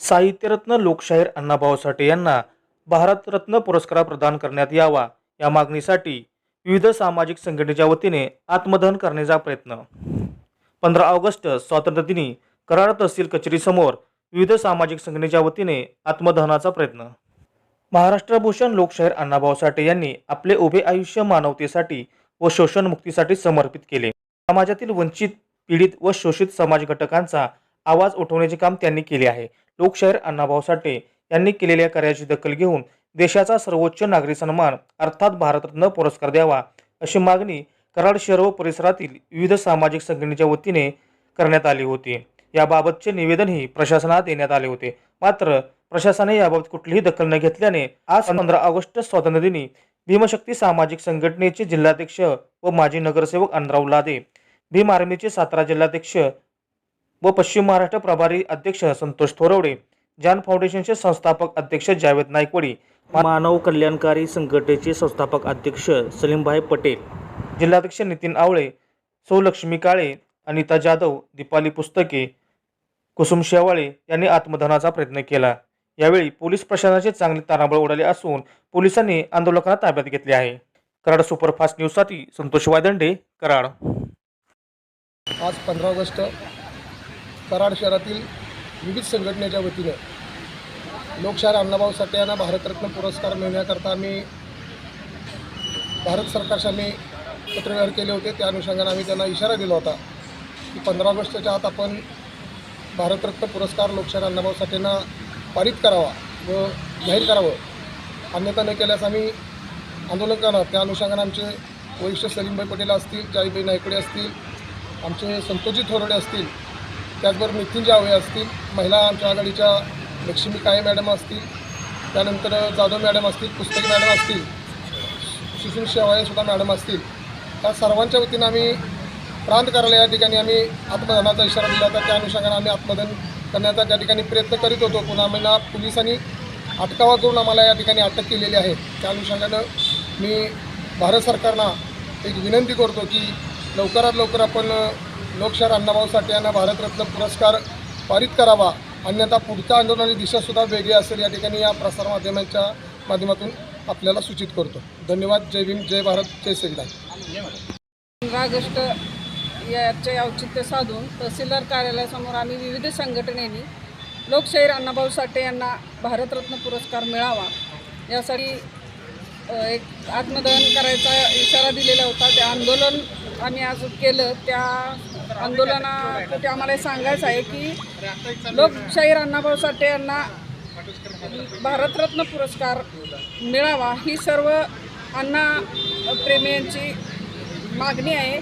साहित्यरत्न लोकशाहीर अण्णाभाऊ साठे यांना भारतरत्न पुरस्कार प्रदान करण्यात यावा. या मागणीसाठी विविध सामाजिक संघटनेच्या वतीने आत्मदहन करण्याचा प्रयत्न. पंधरा ऑगस्ट स्वातंत्र्यदिनी कराड तहसील कचेरीसमोर विविध सामाजिक संघटनेच्या वतीने आत्मदहनाचा प्रयत्न. महाराष्ट्रभूषण लोकशाहीर अण्णाभाऊ साठे यांनी आपले उभे आयुष्य मानवतेसाठी व शोषणमुक्तीसाठी समर्पित केले. समाजातील वंचित पीडित व शोषित समाज घटकांचा आवाज उठवण्याचे काम त्यांनी केले आहे. लोकशाहीर अण्णाभाऊ साठे यांनी केलेल्या कार्याची दखल घेऊन देशाचा सर्वोच्च नागरी सन्मान अर्थात भारतरत्न पुरस्कार द्यावा अशी मागणी कराड शहर व परिसरातील विविध सामाजिक संघटनेच्या वतीने करण्यात आली होती. याबाबतचे निवेदनही प्रशासनात देण्यात आले होते. मात्र प्रशासनाने याबाबत कुठलीही दखल न घेतल्याने आज पंधरा ऑगस्ट स्वातंत्र्यदिनी भीमशक्ती सामाजिक संघटनेचे जिल्हाध्यक्ष व माजी नगरसेवक अनराव लादे भीम आर्मीचे सातारा जिल्हाध्यक्ष व पश्चिम महाराष्ट्र प्रभारी अध्यक्ष संतोष थोरवडे जान फाउंडेशनचे संस्थापक अध्यक्ष जावेद नायकवडी मानव कल्याणकारी संघटनेचे संस्थापक अध्यक्ष सलीमभाई पटेल जिल्हाध्यक्ष नितीन आवळे सौ लक्ष्मी काळे अनिता जाधव दीपाली पुस्तके कुसुम शेवाळे यांनी आत्मदहनाचा प्रयत्न केला. यावेळी पोलीस प्रशासनाचे चांगले ताराबळ उडाले असून पोलिसांनी आंदोलकांना ताब्यात घेतले आहे. कराड सुपरफास्ट न्यूजसाठी संतोष वायदंडे कराड. आज पंधरा ऑगस्ट कराड शहरातील विविध संघटनेच्या वतीनं लोकशाहीर अण्णाभाऊ साठे यांना भारतरत्न पुरस्कार मिळण्याकरता आम्ही भारत सरकारशी आम्ही पत्रव्यवहार केले होते. त्या अनुषंगाने आम्ही त्यांना इशारा दिला होता की पंधरा ऑगस्टच्या आत आपण भारतरत्न पुरस्कार लोकशाहीर अण्णाभाऊ साठेंना पारित करावा व जाहीर करावं. अन्यथा न केल्यास आम्ही आंदोलन करणार. त्या अनुषंगाने आमचे वरिष्ठ सलीमभाई पटेल असतील जाईबाई नायकडे असतील आमचे संतोषजी थोरडे असतील त्याचबरोबर नितीन जावळे असतील महिला आमच्या आघाडीच्या लक्ष्मी काळे मॅडम असतील त्यानंतर जाधव मॅडम असतील पुस्तक मॅडम असतील सुशील शेवाळेसुद्धा मॅडम असतील. त्या सर्वांच्या वतीनं आम्ही प्रांत कार्यालय या ठिकाणी आम्ही आत्मदहनाचा इशारा दिला होता. त्या अनुषंगाने आम्ही आत्मदहन करण्याचा त्या ठिकाणी प्रयत्न करीत होतो. पुन्हा आम्हाला पोलिसांनी अटकावा करून आम्हाला या ठिकाणी अटक केलेली आहे. त्या अनुषंगानं मी भारत सरकारना एक विनंती करतो की लवकरात लवकर आपण लोकशाहीर अण्णाभाऊ साठे यांना भारतरत्न पुरस्कार पारित करावा. अन्यथा पुढच्या आंदोलनाची दिशासुद्धा वेगळी असेल या ठिकाणी या प्रसारमाध्यमांच्या माध्यमातून आपल्याला सूचित करतो. धन्यवाद. जय भीम. जय भारत. जय संविधान पंधरा ऑगस्ट याचे औचित्य साधून तहसीलदार कार्यालयासमोर आम्ही विविध संघटनेनी लोकशाहीर अण्णाभाऊ साठे यांना भारतरत्न पुरस्कार मिळावा. यासाठी एक आत्मदहन करायचा इशारा दिलेला होता. ते आंदोलन आम्ही आज केलं त्या आंदोलनासाठी आम्हाला सांगायचं आहे की लोकशाहीर अण्णाभाऊ साठे यांना भारतरत्न पुरस्कार मिळावा ही सर्व अण्णा प्रेमी यांची मागणी आहे.